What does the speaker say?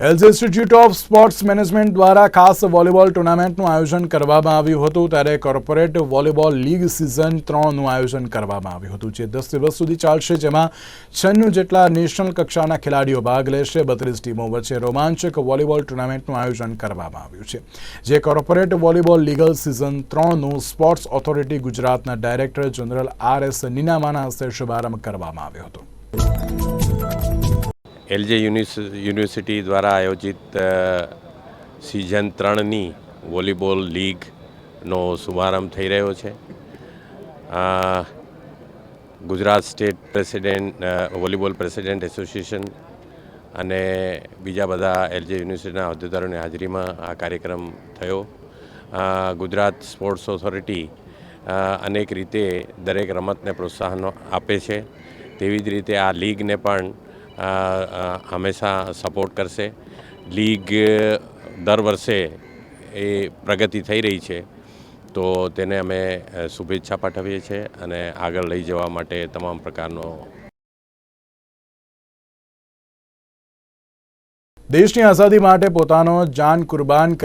LG institute of sports management દ્વારા ખાસ volleyball ટુર્નામેન્ટનું આયોજન કરવામાં આવ્યું હતું. ત્યારે કોર્પોરેટ વોલીબોલ લીગ સિઝન ત્રણનું આયોજન કરવામાં આવ્યું હતું, જે દસ દિવસ સુધી ચાલશે, જેમાં છન્નું જેટલા નેશનલ કક્ષાના ખેલાડીઓ ભાગ લેશે. બત્રીસ ટીમો વચ્ચે રોમાંચક વોલીબોલ ટુર્નામેન્ટનું આયોજન કરવામાં આવ્યું છે, જે કોર્પોરેટ વોલીબોલ લીગલ સિઝન ત્રણનું સ્પોર્ટ્સ ઓથોરિટી ગુજરાતના ડાયરેક્ટર જનરલ આર એસ નીનામાના હસ્તે શુભારંભ કરવામાં આવ્યો હતો. એલજે યુનિવર્સિટી દ્વારા આયોજિત સિઝન ત્રણની વોલીબોલ લીગનો શુભારંભ થઈ રહ્યો છે. Gujarat state president volleyball president association અને બીજા બધા એલજે યુનિવર્સિટીના હોદ્દેદારોની હાજરીમાં આ કાર્યક્રમ થયો. ગુજરાત સ્પોર્ટ્સ ઓથોરિટી અનેક રીતે દરેક રમતને પ્રોત્સાહન આપે છે. તેવી જ રીતે આ લીગને પણ હંમેશા સપોર્ટ કરશે. લીગ દર વર્ષે એ પ્રગતિ થઈ રહી છે. તો તેને અમે શુભેચ્છા પાઠવીએ છીએ અને આગળ લઈ જવા માટે તમામ પ્રકારનો દેશની આઝાદી માટે પોતાનો જાન કુરબાન